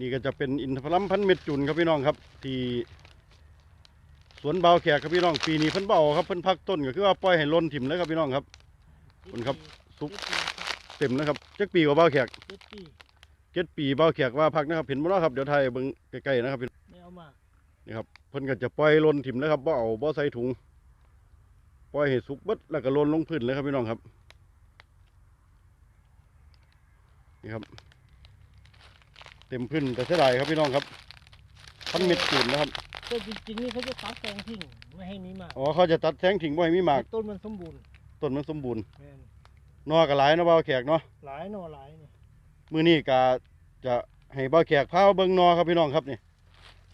นี่ก็จะเป็นอินทผลัมพันเม็ดจุนครับพี่น้องครับที่สวนเบาแขกครับพี่น้องปีนี้เพิ่นเบเอาครับเพิ่นพักต้นก็คือว่าปล่อยให้ล้นถิ่มเลยครับพี่น้องครับคุณครับสุกเต็มนะครับเจักปีกว่าเบาแขกเจ็ดปีเจ็ดปีเบาแขกว่าพักนะครับเห็นบ่เนาะครับเดี๋ยวไทยเบิ่งใกล้ๆนะครับพี่ไม่เอามานี่ครับเพิ่นก็จะปล่อยล้นถิ่มเลยครับบ่เอาบ่ใส่ถุงปล่อยให้สุกเบิดแล้วก็ล้นลงพื้นเลยครับพี่น้องครับนี่ครับ เต็มพื้นแต่เสียดายครับพี่น้องครับพันเม็ดจุนนะครับแต่จริงๆนี่เขาจะตัดแตงทิ้งไม่ให้มีหมากอ๋อเขาจะตัดแสงทิ้งบ่ให้มีหมากต้นมันสมบูรณ์ต้นมันสมบูรณ์แม่นนอก็หลายเนาะบ่าวแขกเนาะหลายหน่อหลายนี่มื้อนี้ก็จะให้บ่าวแขกพามาเบิ่งนอครับพี่น้องครับนี่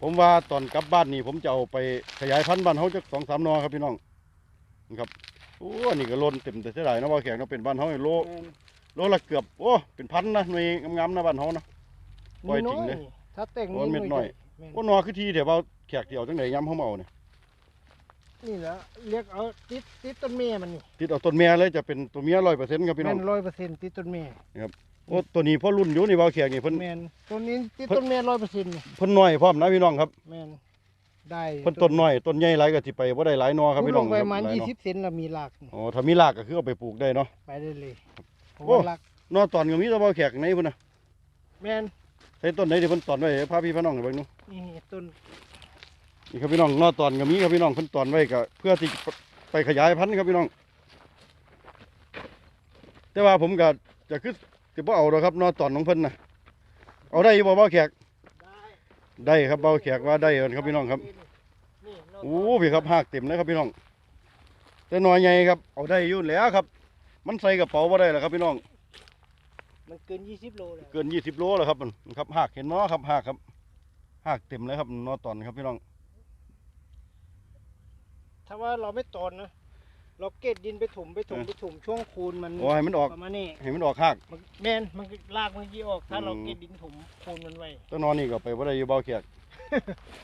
ผมว่าตอนกลับบ้านนี่ผมจะเอาไปขยายพันธุ์บ้านเฮาจัก2-3นอครับพี่น้องนี่ครับโอ้อันนี้ก็ล้นเต็มแต่เสียดายเนาะบ่าวแขกเนาะเป็นบ้านเฮานี่โลแม่นโลละเกือบโอ้เป็นพันนะหน่วยงามๆนะบ้านเฮานะ ปล่อยมีทิ้งเลยนี่ถ้าแต่งโอ้ยเม็ดน้อยแม่นโอ้นอคือทีเดี๋ยวบ่าวแขกสิเอาจังไดยามเฮามาเอาเนี่ยนี่แหละเรียกเอาติดติดต้นเมียมันนี่ติดเอาต้นแม่เลยจะเป็นตัวเมีย100%ครับพี่น้แม่องนร้อยเปอร์เซ็นต์ติดต้นเมียโอ้ตัวนี้พอรุ่นอยู่นี่บ่าวแขกนี่เพิ่นแม่นต้นนี้ติดต้นเมียร้อยเปอร์เซ็นต์เพิ่นน้อยพร้อมนะพี่น้องครับแม่นได้เพิ่นต้นน้อยต้นใหญ่หลายก็สิไปบ่ได้หลายหนอครับพี่น้องลงไปประมาณหลายยี่หนอสิบเซนแล้วมีรากนี่อ๋อถ้ามีรากก็คือเอาไปปลูกได้เนาะไปได้เลยเพราะโอ้ว่ารากนอตอนก็มีแตะเบาแขกในพุ่นน่ะแม่น ใส่ต้นไหนที่เพิ่นตอนไว้พาพี่พาน้องไปเบิ่งดูนี่ต้นนี่ครับพี่น้องนอตอนก็มีครับพี่น้องเพิ่นตอนไว้ก็เพื่อที่ไปขยายพันธุ์ครับพี่น้อง แต่ว่าผมก็จะคือสิบ่เอาดอกครับนอตอนของเพิ่นน่ะเอาได้อยู่บ่เบาแขกได้ได้ครับเบาแขกว่าได้ครับพี่น้องครับนี่นอกโอ้พี่ครับหากเต็มเลยครับพี่น้อง แต่หน่อยใหญ่ครับเอาได้อยู่แล้วครับ มันใส่กระเป๋าบ่ได้หรอกครับพี่น้อง มันเกินยี่สิบโลแล้วเกินยี่สิบโลแล้วครับมันครับหากเห็นเนาะครับหากครับหากเต็มเลยครับนอตอนครับพี่น้อง ถ้าว่าเราไม่ตอนนะเราเก็ดดินไปถมไปถมเออไปถมช่วงคูนมันโอ้ให้มันออกประมาณนี้ให้มันออกหากมันแม่นมันก็ลากมันยี่ออก ถ้าอืมเราเก็ดดินถมคูนมันไว้ตัวนอนนี่ก็ไปว่าได้อยู่เบาเขียก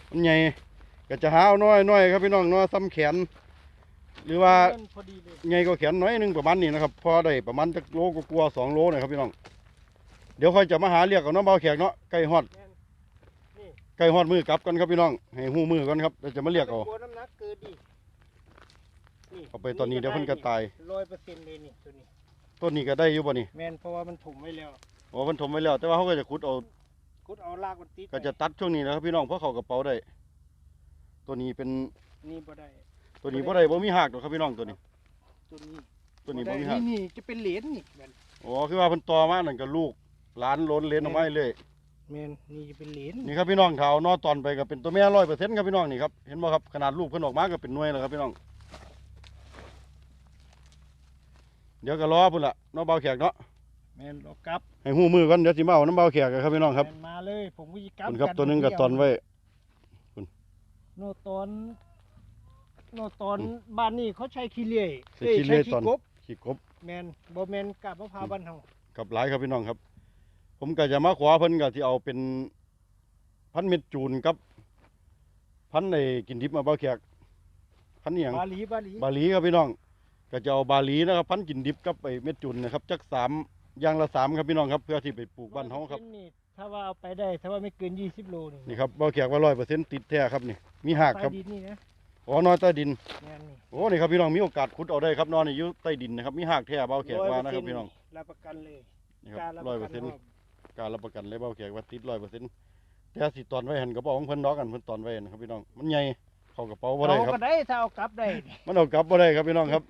มันใหญ่ก็จะหาเอาน้อยน้อยครับพี่น้องน้อยซ้ำแขน หรือว่าแม่นพอดีเลยใหญ่ก็แขนน้อยหนึงประมาณนี้นะครับพอได้ประมาณจักโลก็กลัวาๆสองโลนะครับพี่น้องเดี๋ยวค่อยจะมาหาเรียกเอาเน้องเบาแขกเนาะใกล้ฮอดแม่นนี่ใกล้ฮอดมือกลับกันครับพี่น้องให้หูมือกันครับเดี๋ยวจะมาเรียกเอากลัวน้ำหนักเกินดินี่เอาไปตอนนี้เดี๋ยวเพิ่นก็ตาย ร้อยเปอร์เซ็นต์เลยนี่ตัวนี้ต้นนี้ก็ได้อยู่บ่นี่แม่นเพราะว่ามันถมไว้แล้วโอ้มันถมไว้แล้ว แต่ว่าเขาก็จะขุดเอา คุดเอาลากมันติดก็จะตัดช่วงนี้นะครับพี่น้องเพราะเขากระเป๋าได้ ตัวนี้เป็นนี่บ่ได้ ตัวนี้บ่ได้บ่มีหักหรอกครับพี่น้องตัวนี้ ตัวนี้ตัวนี้ได้บ่มีหักนี่นี่จะเป็นเหรียญนี่แม่นอ๋อคือว่าเพิ่นต่อมานั่นก็ลูกหลานล้นเลนออกมาเรื่อยแม่นนี่จะเป็นเหรียญนี่ครับพี่น้องถ้าเอานอตอนไปก็เป็นตัวแม่ร้อยเปอร์เซ็นต์ครับพี่น้องนี่ครับเห็นบ่ครับขนาดลูกเพิ่นออกมาก็เป็นหน่วยแล้วครับพี่น้อง เดี๋ยวก็รอพุ่นละเน้องเบาแขกเนาะแม่นเรากลับให้หูมือก่อนเดี๋ยวสิมาเอาน้ำเบาแขกกันครับพี่น้องครับแม่นมาเลยผมก็จะกลับคุณครับกัตัวหนึงก็ตอนไว้ โนตอน โนตอนบ้านนี้เขาใช้ขี้เลื่อยใช้ขี้เลื่อยใช้ตอน กบขี้กบแมนบ่แมนกับมะพร้าวบ้านเฮากับหลายครับพี่น้องครับ ผมก็จะมาขวาเพิ่นก็ที่เอาเป็นพันเม็ดจูนกับ พันในกินดิบมาเบาแขกพันนี่ยังบาหลีบาหลีบาหลีครับพี่น้อง ก็จะเอาบาหลีนะครับ พันกินดิบกับไปเม็ดจุนนะครับจักสามอย่างละสามครับพี่น้องครับ เพื่อที่ไปปลูกบ้านเฮาครับ นี่ถ้าว่าเอาไปได้ ถ้าว่าไม่เกิน20โลนี่นี่ครับเบาแขกว่าร้อยเปอร์เซ็นต์ติดแท้ครับนี่มีหักครับใต้ดินนี่นะ อ๋อนอนใต้ดิน แม่นนี่โอ้ นี่ครับพี่น้องมีโอกาสขุดเอาได้ครับนอนนี่อยู่ใต้ดินนะครับมีหักแท้เบาแขกว่านะครับพี่น้องรับประกันเลยนี่ครับการรับร้อยปเปอระร์กัเซ็นต์พร้อมการรับประกันเลยเบาแขกว่าติดร้อยเปอร์เซ็นต์แต่สิตอนไว้หันกระเป๋าของเพิ่นดอกกันเพิ่นตอนไว้นะครับพี่น้องมันใหญ่เข้ากระเป๋าบ่ได้ครับ เอาก็ได้ถ้าเอากลับได้มันเอากลับบ่ได้ครับพี่น้องครับ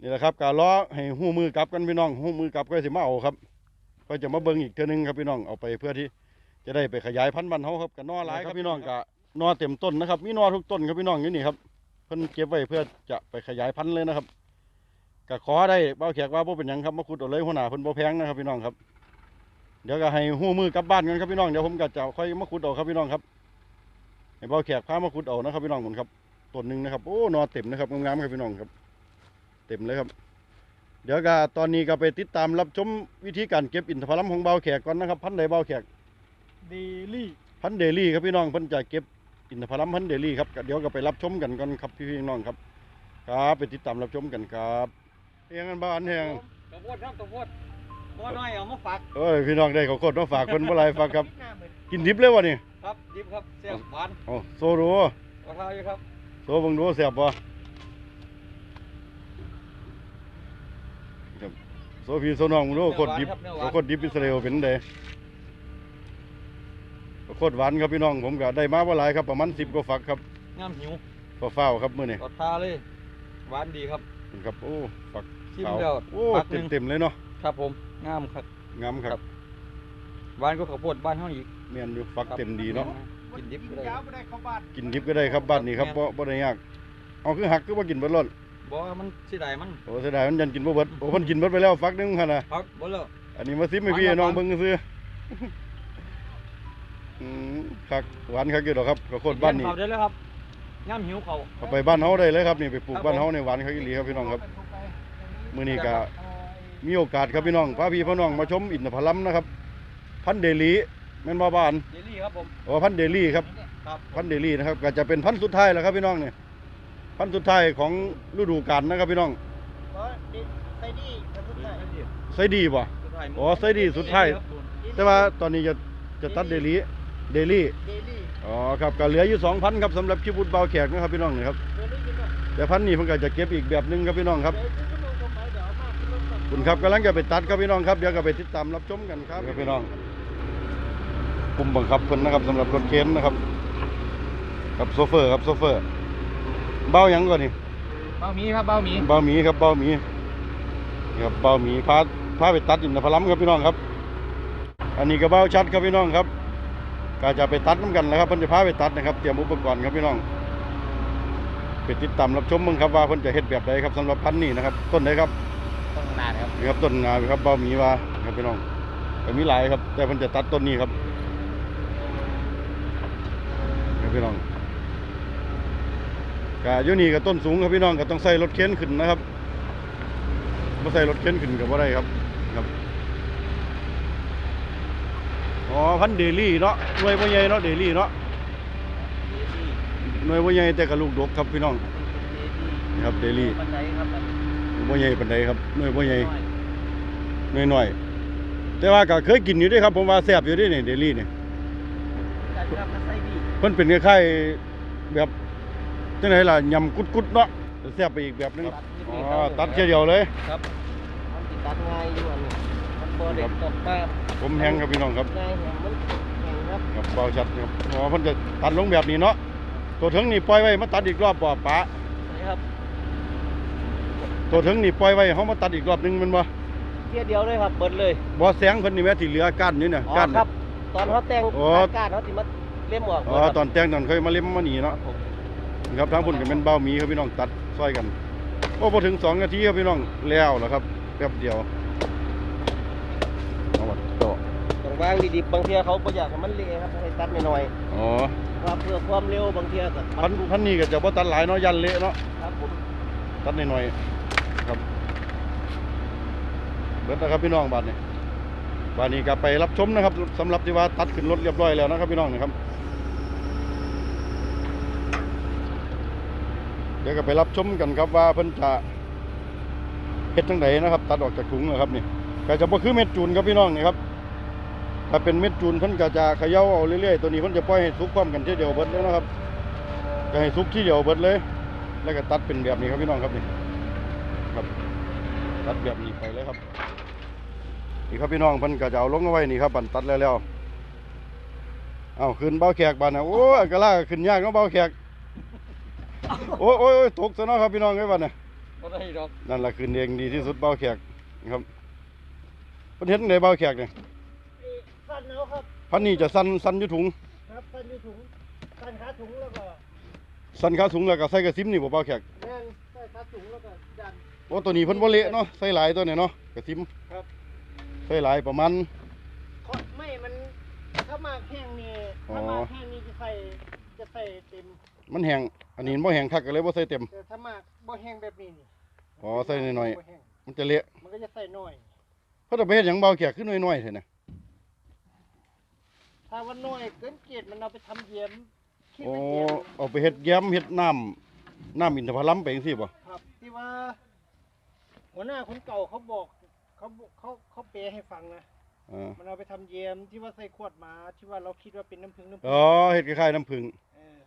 นี่แหละครับการล้อให้หูมือกลับกันพี่น้องหูมือกลับก็สิมาเอาครับ ก็จะมาเบิ่งอีกเทื่อนึงครับพี่น้องเอาไปเพื่อที่ จะได้ไปขยายพันธุ์บ้านเฮาครับกับนอหลายครับพี่น้องกับ นอเต็มต้นนะครับ มีนอทุกต้นครับพี่น้องอยู่นี่ครับเพิ่นเก็บไว้เพื่อจะไปขยายพันธุ์เลยนะครับก็ขอได้เบ้าแขกว่าบ่เป็นหยังครับมาขุดเอาเลยหัวหน้าเพิ่นบ่แพงนะครับพี่น้องครับ เดี๋ยวก็ให้หูมือกลับบ้านกันครับพี่น้องเดี๋ยวผมก็จะค่อยมาขุดเอาครับพี่น้องครับให้เบ้าแขกพามาขุดเอานะครับพี่น้องผมครับต้นหนึ่งนะครับโอ้นอเต็มนะครับงามๆครับพี่น้องครับ เต็มเลยครับ เดี๋ยวก็ตอนนี้ก็ไปติดตามรับชมวิธีการเก็บอินทผลัมของเบาแขกก่อนนะครับ พันธุ์ใดเบาแขก เดลี่ พันธุ์เดลี่ครับพี่น้องเพิ่นจะเก็บ อินทผลัมพันธุ์เดลี่ครับก็เดี๋ยวก็ไปรับชมกันก่อนครับพี่ๆน้องครับ ครับไปติดตามรับชมกันครับเฮียงกันบ้านเฮียงตะโพดครับตะโพดโบ่น้อยเอามาฝากเอ้ยพี่น้องได้ข้าวโพดมาฝากเพิ่นบ่หลายฝากครับ กินดิบเลยวะนี่ครับดิบครับแซ่บหวานโอ้โซโรราคาอยู่ครับโซเบิ่งดูแซ่บบ่ครับโซพี่โซน้องมึงดูข้าวโพดดิบข้าวโพดดิบอิสราเอลเป็นได ข้าวโพดหวานครับพี่น้องผมก็ได้มาบ่หลายครับประมาณ10กว่าฝักครับงามหิวก็ฟ้าวครับมื้อนี้กอดทาเลยหวานดีครับครับโอ้ฝักชิมขาวแล้วโอ้ปักหเต็นึ่มงเต็มๆเลยเนาะครับผมงามครับ งามครับหวานก็ข้าวโพดบ้านเฮาอีกแม่นอยู่ฝักเต็มดีเนาะกินดิบก็ได้ยาวไม่ได้เข้าบ้านกินดิบก็ได้ครับบ้านนี้ครับบ่บ่ได้ยากเอาคือหักคือบ่กินเบิดรอดบ่ว่ามันสิได้มันโอ้เสียดายมันยันกินบ่เบิดโอ้เพิ่นกินเบิดไปแล้วฝักหนึงหั่นน่ะครับบ่แล้วอันนี้มาซิมให้พี่หวานน้องหวานเบิ่งซื่อ อืมคักหวานคักอยู่ดอกครับข้าวโพดบ้านนี้เได้แล้วครับงามหิวเขาเอาไปบ้านเฮาได้เลยครับนี่ไปปลูกครับบ้านเฮาผมในหวานคักอีหลีครับพี่น้องครับมื้อนี้ก็มีโอกาสครับพี่น้องพาพี่พ่อน้องมาชมอินทผลัมนะครับ พันธุ์เดลีแม่นบ่บ้านเจลลี่ครับผมโอ้พันธุ์เดลีครับ ครับพันธุ์เดลีนะครับก็จะเป็นพันธุ์สุดท้ายแล้วครับพี่น้องนี่พันธุ์สุดท้ายของฤดูกาลนะครับพี่น้องใส่ดีใส่สุดท้ายไซดีบ่สุดท้ายอ๋อไซดีสุดท้ายครับผมแต่ว่าตอนนี้จะจะตัดเดลี เดลีเดลี่อ๋อครับก็เหลืออยู่2,000ครับสำหรับคิบุตเบาแขกนะครับพี่น้องนี่ครับเดลี่กินเนาะแต่พันธุ์นี้เพิ่นก็จะเก็บอีกแบบหนึงครับพี่น้องครับ เดี๋ยวซื้อขนมเข้าไปเดี๋ยวเอามาขึ้นรถก่อน คุณครับกำลังจะไปตัดครับพี่น้องครับเดี๋ยวก็ไปติดตามรับชมกันครับพี่น้องกลุ่มบังคับเพิ่นนะครับสำหรับรถเข็นนะครับครับโซเฟอร์ครับโซเฟอร์เบาหยังก่อนนี่เบ้าหมีครับเบ้าหมีเบาหมีครับเบาหมีนี่ครับเบาหมีพาพาไปตัดอินทผลัมครับพี่น้องครับ อันนี้ก็เบาชัดครับพี่น้องครับ ก็จะไปตัดน้ำกันแล้วครับเพิ่นจะพาไปตัดนะครับเตรียมอุปกรณ์ครับพี่น้องไปติดตามรับชมมึงครับว่าเพิ่นจะเฮ็ดแบบใดครับสำหรับพันธุ์นี้นะครับ ต้นใดครับต้องนานครับนี่ครับต้นงาครับเบาหมีว่าครับพี่น้องแต่มีหลายครับ แต่เพิ่นจะตัดต้นนี้ครับครับพี่น้องก็อยู่นี่ก็ต้นสูงครับพี่น้องก็ต้องใส่รถเข็นขึ้นนะครับบ่ใส่รถเข็นขึ้นก็บ่ได้ครับครับ อ๋อพันธุ์เดลี่เนาะหน่วยบ่ใหญ่เนาะเดลี่เนาะหน่วยบ่ใหญ่แต่ก็ลูกดกครับพี่น้องนี่ครับเดลี่บันไดครับบ่ใหญ่ปานใดครับหน่วยบ่ใหญ่น้อยๆแต่ว่าก็เคยกินอยู่เด้วยครับผมว่าแซ่บอยู่เด้วยนี่เดลี่นี่การครับมันใส่ดีเพิ่นเป็นคล้ายๆแบบจังไดล่ะยำกุดๆเนาะแซ่บไปอีกแบบนึงอ๋อตัดแค่เดียวเลยครับมันติดตัดง่ายอยู่อันนี้มัน บ่ได้ตกมาผมแห้งครับพี่น้องครับง่ายแหงมันแหงครับครับเบาชัดครับอ๋อเพิ่นจะตัดลงแบบนี้เนาะตัวถึงนี่ปล่อยไว้มาตัดอีกรอบบ่ปะนี่ครับตัวถึงนี่ปล่อยไว้เฮามาตัดอีกรอบนึงแมันบ่เทียเดียวเลยครับเบิดเลยบ่แสงเพิ่นนี่แม่ที่เหลือก้านนี่น่ะอ๋อก้านครับ ตอนเขาแต่งโอ้อากาศเขาสิมาเล่มออกอ๋อตอนแต่งตอนเคยมาเล่มมานี่เนาะผมครับทางพุ่นก็เป็นเบ้าหมีครับพี่น้องตัดซอยกันโอ้พอถึงสองนาทีครับพี่น้องแล้วแล้วครับแป๊บเดียวเอาวัดโตะ ต้อง วางดีๆบางเทีเขาบ่อยากให้มันเละครับให้ตัดน้อยอ๋อๆครับเพื่อความเร็วบางเทีก็พันพันนี้ก็จะบ่ตัดหลายเนาะยันเละเนาะครับผมตัดหน่อยๆครับเบิดนะครับพี่น้องบัดนี้บัดนี้ก็ไปรับชมนะครับสำหรับที่ว่าตัดขึ้นรถเรียบร้อยแล้วนะครับพี่น้องนะครับ เดี๋ยวก็ไปรับชมกันครับว่าเพิ่นจะเฮ็ดจังไดนะครับ ตัดออกจากถุงนะครับนี่ก็จะบ่คือเม็ดจูนครับพี่น้องนี่ครับ ถ้าเป็นเม็ดจูนเพิ่นก็จะเขย่าเอาเรื่อยๆตัวนี้เพิ่นจะปล่อยให้สุกพร้อมกันทีเดียวเบิดเลยนะครับจะให้สุกทีเดียวเบิดเลย แล้วก็ตัดเป็นแบบนี้ครับพี่น้องครับนี่ครับ ตัดแบบนี้ไปเลยครับนี่ครับพี่น้องเพิ่นก็จะเอาลงเอาไว้นี่ครับบันตัดแล้วแล้วเอาขึ้นเบาแขกบานนะโอ้ยกระลาขึ้นยากเนาะเบาแขกโอ้ยโอ้ยโอ้ยตกซะเนาะครับพี่น้องเอ้ยบัดน่ะบ่ได้ดอกนั่นแหละขึ้นเองดีที่สุดเบาแขกนะครับเพิ่นเฮ็ดจั่งใดเบาแขกเนี่ยสั้ นเอาครับพันนี้จะสั้นสั้นอยู่ถุงครับสั้นอยู่ถุงสั้นขาถุงแล้วก็สั้นขาสูงแล้วก็ใส่กระซิมนี่บ่เบาแขกแน่นใส่ขาถุงแล้วก็ดันโอ้ตัวนี้เพิ่นบ่เละเนาะใส่หลายตัวเนี่ยเนาะกระซิมครับใส่หลายประมาณเพราะไม่มันถ้ามากแห้งนี่อ๋อถ้ามากแห้งนี่จะใส่จะใส่เต็มมันแห้งอันนี้มันบ่แห้งคักก็เลยบ่ใส่เต็มแต่ถ้ามากบ่แห้งแบบนี้นี่อ๋อใส่หน่อยๆบ่แห้งมันจะเละมันก็จะใส่น้อยเขาจะไปเฮ็ดหยังเบาแขกขึ้นน้อยๆเถอะนะ ถ้าว่าน้อยเกินเกณฑ์มันเอาไปทำเยี่ยมคิดโอ้เป็นเยี่ยมเอาไปเฮ็ดแย้มเฮ็ดน้ำน้ำอินทผลัมไปจังซี่บ่ครับที่ว่า หัวหน้าคนเก่าเขาบอกเขาบอกเขาเขาเปรให้ฟังนะเออมันเอาไปทำเยมที่ว่าใส่ขวดมาที่ว่าเราคิดว่าเป็นน้ำผึ้งน้ำผึ้อ๋อเฮ็ดคล้ายๆน้ำผึ้งเออ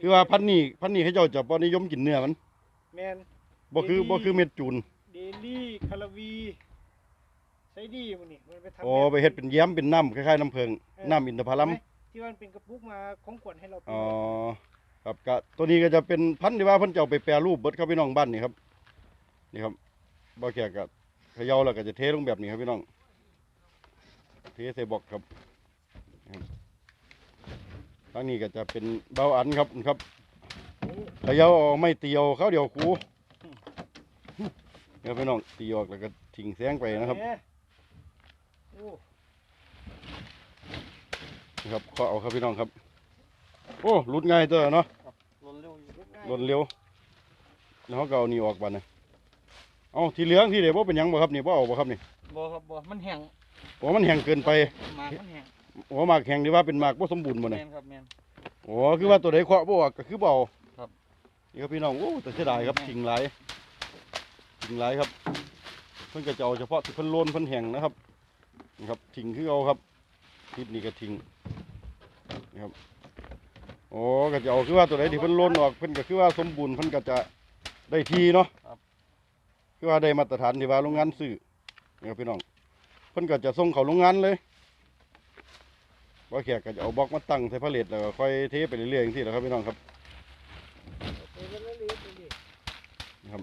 คือว่าพันธุ์นี้พันธุ์นี้เขาเจ้าจะบ่นิยมกินเนื้อมันแมน บ่คือบ่คือเม็ดจูน เดลี่คาราวี ไซดีมันนี่มันไปทำโอ้แบบไปเฮ็ดเป็นแย้มเป็นน้ำคล้ายๆน้ำผึ้งเออน้ำอินทผลัมไหมที่ว่ามันเป็นกระปุกมาของขวดให้เราเป็นอ๋อครับก็ตัวนี้ก็จะเป็นพันธุ์ที่ว่าเพิ่นจะเอาไปแปรรูปเบิดครับพี่น้องบ้านนี่ครับ นี่ครับบ่แก่ก็เขย่าแล้วก็จะเทลงแบบนี้ครับพี่น้องเทใส่บอกครับครับทางนี้ก็จะเป็นเบาอันครับครับเขย่าเอาไม่เตียวเขาเดียวคูเดี๋ยวพี่น้องตีออกแล้วก็ทิ้งแสงไปนะครับแหม โอ้นะครับขอเอาครับพี่น้องครับ โอ้หลุดง่ายตัวเนาะลนเร็วอยู่ลุกง่ายหล่นเร็ว แล้วเขาก็เอานี่ออกบัดนะเอาที่เหลืองที่เดี๋ยวเป็นหยังบ่ครับนี่บ่เอาบ่ครับนี่บ่ครับบ่มันแห้งโอ้มันแห้งเกินไปหมากมันแห้งโอ้หมากแห้งที่ว่าเป็นหมากบ่สมบูรณ์บ่แมเนี่ยนครับแมน โอ้คือว่าตัวใดเคาะบ่ออกก็คือบ่เอาครับนี่ครับพี่น้องโอ้แต่เสียดายครับทิ้งหลายทิ้งหลายครับ เพิ่นก็จะเอาเฉพาะที่เพิ่นโลนเพิ่นแห้งนะครับ นี่ครับทิ้งคือเอาครับทิศนี้ก็ทิ้งนี่ครับโอ้ก็จะเอาคือว่าตัวใดที่เพิ่นโลนออกเพิ่นก็คือว่าสมบูรณ์เพิ่นก็จะได้ทีเนาะคือว่าได้มาตรฐานที่ว่าโรงงานซื้อนี่ครับพี่น้องเพิ่นก็จะส่งเข้าโรงงานเลยว่าแขกก็จะเอาบล็อกมาตั้งใส่พาเลทแล้วก็ค่อยเทไปเรื่อยๆอย่างที่แหละครับพี่น้องครับเดี๋ยวเรื่อยๆเรื่อย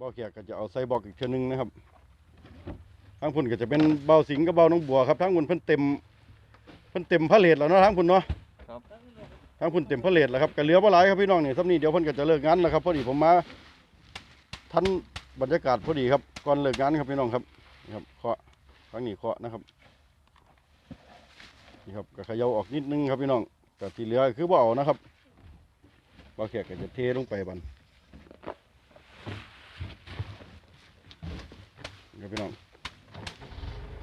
บ่อแขกก็จะเอาใส่บล็อกอีกเทื่อนึงนะครับ ทั้งพุ่นก็จะเป็นเบาสิงกับเบาน้องบัวครับทั้งพุ่นเพิ่นเต็มเพิ่นเต็มพาเลทแล้วเนาะทั้งพุ่นเนาะครับทั้งพุ่นเต็มพาเลทแล้วครับก็เหลือบ่หลายครับพี่น้องนี่ซับนี้เดี๋ยวเพิ่นก็จะเลิกงานแล้วครับพอดีผมมาทันบรรยากาศพอดีครับก่อนเลิกงานครับพี่น้องครับนี่ครับเคาะครั้งนี้เคาะนะครับนี่ครับก็เขย่าออกนิดนึงครับพี่น้องแต่ที่เหลือคือบ่เอานะครับบ่แขกก็จะเทลงไปบันนี่ครับพี่น้อง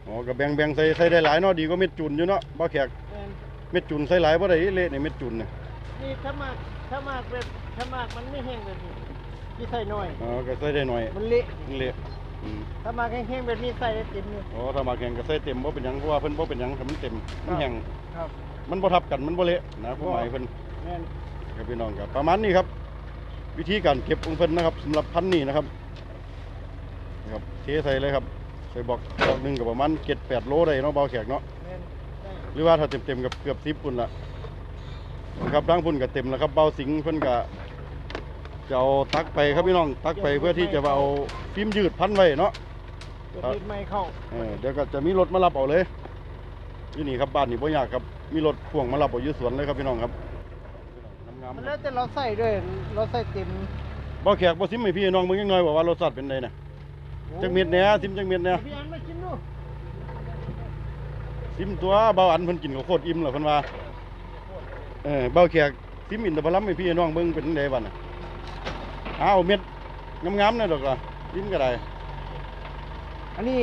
อ๋อก็แบ่งแบ่งใส่ใส่ได้หลายเนาะดีกว่าเม็ดจุนอยู่เนาะบ่แขกๆแมนเม็ดจุนใส่หลายบ่ได้เละในเม็ดจุนเนี่ยนี่ถ้ามากถ้ามากแบบถ้ามากมันไม่แห้งแบบนี้ที่ใส่น้อย อ๋อก็ใส่ได้หน่อยมันเละมันเละอืมถ้ามากแห้งๆแบบนี้ใส่ได้เต็มเลยอ๋อถ้ามาแข่งก็ใส่เต็มบ่เป็นหยังเพราะว่าเพิ่นบ่เป็นหยังถ้ามันเต็มมันแห้งครับมันบ่ทับกันมันบ่เละนะผมหมายเพิ่น แม่นครับพี่น้องครับประมาณนี้ครับ วิธีการเก็บของเพิ่นนะครับสำหรับพันธุ์นี้นะครับนะครับเทใส่เลยครับ ใส่บอกบอกหนึ่งกับประมาณเจ็ดแปดโลได้เนาะเบาแขกเนาะแม่นได้หรือว่าถ้าเต็มเต็มๆกับเกือบสิบปุ่นละนะครับทั้งพุ่นกับเต็มแล้วครับเบาสิงเพิ่นก็จะเอาตักไปครับพี่น้องตักไปเพื่อที่จะเอาฟิล์มยืดพันไว้เนาะเดี๋ยวดินไม่เข้าเออเดี๋ยวก็จะมีรถมารับเอาเลยอยู่นี่ครับบ้านนี่บ่ยากครับมีรถพ่วงมารับเอาอยู่สวนเลยครับพี่น้องครับงามมันๆแล้วแต่เราใส่ด้วยเราใส่เต็มบ่แขกบ่ซิมให้พี่น้องมึงยังน้อยบอกว่ารสชาติเป็นไดน่ะ จักเม็ดแหน่ซิมจักเม็ดแหน่พี่อันมาชิมดูซิมตัวเบาอันเพิ่นกินก็โคตรอิ่มแล้วเพิ่นว่าเออเบาแขกซิมอินทผลัมให้พี่น้องเบิ่งเป็นจังไดบัดน่ะอ้าวเม็ดงามๆนั่นดอกล่ะซิมก็ได้อันนี้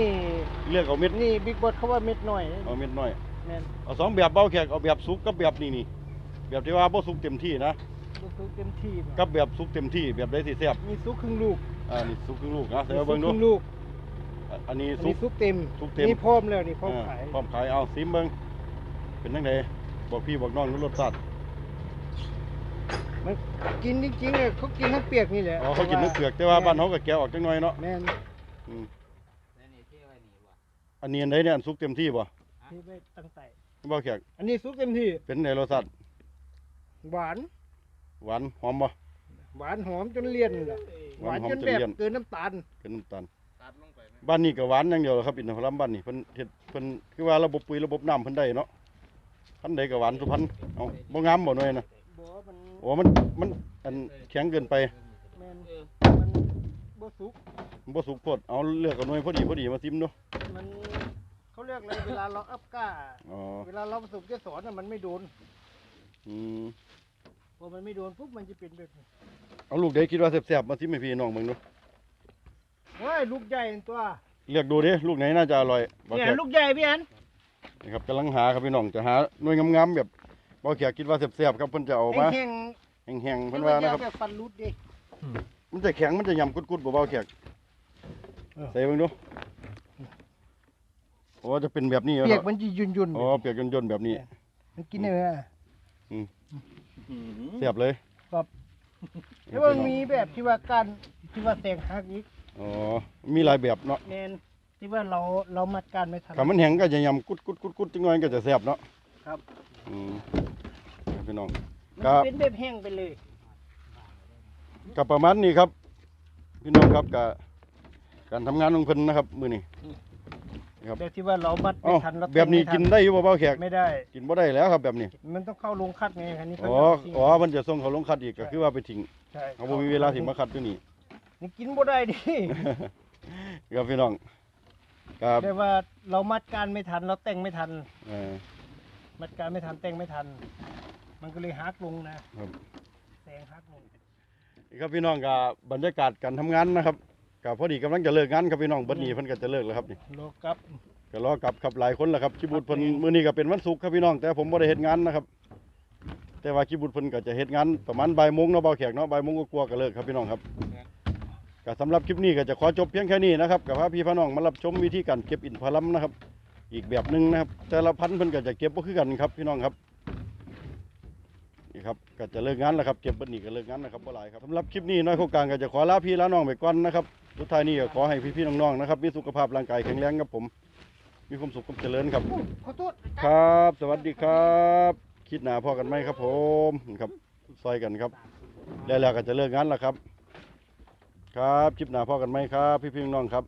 เลือกเอาเม็ดนี่บิ๊กบอสเขาว่าเม็ดหน่อยเอาเม็ดน้อยแม่นเอาสองแบบเบาแขกเอาแบบสุกกับแบบนี่นี่แบบที่ว่าบ่สุกเต็มที่นะ ลูกซุกเต็มที่กับแบบสุกเต็มที่แบบใดสิแซ่บมีซุกครึ่งลูกอ่านี่สุกครึ่งลูกนะเดี๋ยวมีเบิ่งดูซุกครึ่งลูกอันนี้อันสุนี้กซุกเต็มซุกเต็ม นี่พร้อมแล้วนี่พร้อมอ่าขายพร้อมขายเอาซิมเบิ่งเป็นจังไดบอกพี่บอกน้องรู้รสชาติมันกินจริงๆเนี่ยเขากินทั้งเปียกนี่แหละอ๋อเขากินน้ำเปลือกแต่ว่าบ้านเขาก็แกะออกจังหน่อยเนาะแม่นอืมแล้วนี่เท่ไว้นี่บ่อันนี้อันใดเนี่ยอันสุกเต็มที่ป่ะที่ไปตั้งแต่บ่แขกอันนี้ซุกเต็มที่เป็นไงรสชาติหวาน หวานหอมบ่ หวานหอมจนเลี่ยนล่ะหวานจนแบบเกินน้ำตาลเป็นน้ำตาลตัดลงไปไหมบ้านนี้ก็หวานอย่างเดียวครับอินทผลัมบ้านนี้เพิ่นเฮ็ดเพิ่นคือว่าระบบปุ๋ยระบบน้ำเพิ่นได้เนาะพันใดก็หวานทุกพันเอาบ่งามบ่หน่อยนะบอกว่ามันโอ้มันมันอันแข็งเกินไปแม่นเออมันบ่สุก มันบ่สุกโพดเอาเลือกเอาหน่วยพอดีพอดีมาซิมดูมันเขาเรียกอะไรเวลาเราอัพก้า อ๋อเวลาเราผสมเกสรน่ะมันไม่โดน อืม พอมันไม่โดนปุ๊บมันจะเป็นแบบนี้เอาลูกใดคิดว่าแซ่บๆมาซิมให้พี่น้องเบิ่งดูเฮ้ยลูกใหญ่ตัวเลือกดูดิลูกไหนน่าจะอร่อยบ่เนี่ยแขกลูกใหญ่พี่อันนี่ครับกำลังหาครับพี่น้องจะหาหน่วยงามๆแบบบ่แขกคิดว่าแซ่บๆครับเพิ่นจะเอามาแห้งแห้งๆๆเพิ่นว่านะครับ แบบฟันรุดดิมันจะแข็งมันจะยำกุดๆบ่เบาแขกเออใส่เบิ่งดูโอ้จะเป็นแบบนี้หรอเปียกมันจะยุ่นยุ่นๆอ๋อเปียกย่นๆแบบนี้ มันกินได้ไหมอะ เสียบเลยแล้วมันมีแบบที่ว่าการที่ว่าแตงหักอีกอ๋อมีหลายแบบเนาะแมนที่ว่าเราเรามัดการไม่ทันถ้ามันแห้งก็จะยำกุดกุดกุดกุดจังหน่อยก็จะแซ่บเนาะครับอืมครับพี่น้องมันครับเป็นแบบแห้งไปเลยกับประมาณนี้ครับ พี่น้องครับกับการทำงานของเพิ่นนะครับ มื้อนี้ ครับแบบที่ว่าเรามัดไม่เอ้าทันเราแบบนี้แต่งไม่ทักินได้อยู่บ่เบาแขกไม่ได้ กินบ่ได้แล้วครับแบบนี้มันต้องเข้าโรงคัดไงอันนี้อ๋ออ๋อเพิ่นจะส่งเขาลงคัดอีกก็คือว่าไปทิ้งใช่เขาบ่มีเวลาสิมาคัดอยู่นี่ นี่กินบ่ได้ดิ ครับพี่น้องครับแต่ว่าเรามัดการไม่ทันเราแต่งไม่ทัน เออ มัดการไม่ทันแต่งไม่ทัน มันก็เลยฮักลงนะครับ แตงฮักลง นี่ครับพี่น้องกับบรรยากาศการทำงานนะครับ กับพอดีกำลังจะเลิกงานครับพี่น้องบัดนี้เพิ่นก็จะเลิกแล้วครับนี่โลกับก็รอกลับครับหลายคนแหละครับคิบุตรเพิ่นมื้อนี้ก็เป็นวันศุกร์ครับพี่น้อง แต่ผมบ่ได้เฮ็ดงานนะครับ แต่ว่าคิบุตรเพิ่นก็จะเฮ็ดงานประมาณบ่ายโมงเนาะเบาแขกเนาะบ่ายโมงกว่าๆก็เลิกครับพี่น้องครับก็สำหรับคลิปนี้ก็จะขอจบเพียงแค่นี้นะครับกับพาพี่พี่น้องมารับชมวิธีการเก็บอินทผลัมนะครับ อีกแบบหนึงนะครับ แต่ละพันธุ์เพิ่นก็จะเก็บบ่คือกันครับพี่น้องครับ นี่ครับก็จะเลิกงานแล้วครับเก็บเบิดนี้ก็เลิกงานนะครับบ่หลายครับสำหรับคลิปนี้น้อยโครงการก็จะขอลาพี่ลาน้องไปก่อนนะครับสุดท้ายนี้ก็ขอให้พี่ๆน้องๆนะครับมีสุขภาพร่างกายแข็งแรงครับผม มีความสุขความเจริญครับ ครับ สวัสดีครับ คิดหนาพ่อกันไหมครับ ผมครับซอยกันครับแล้วๆก็จะเลิกงานแล้วครับ ครับคลิปหนาพ่อกันไหมครับ พี่พี่น้องๆครับ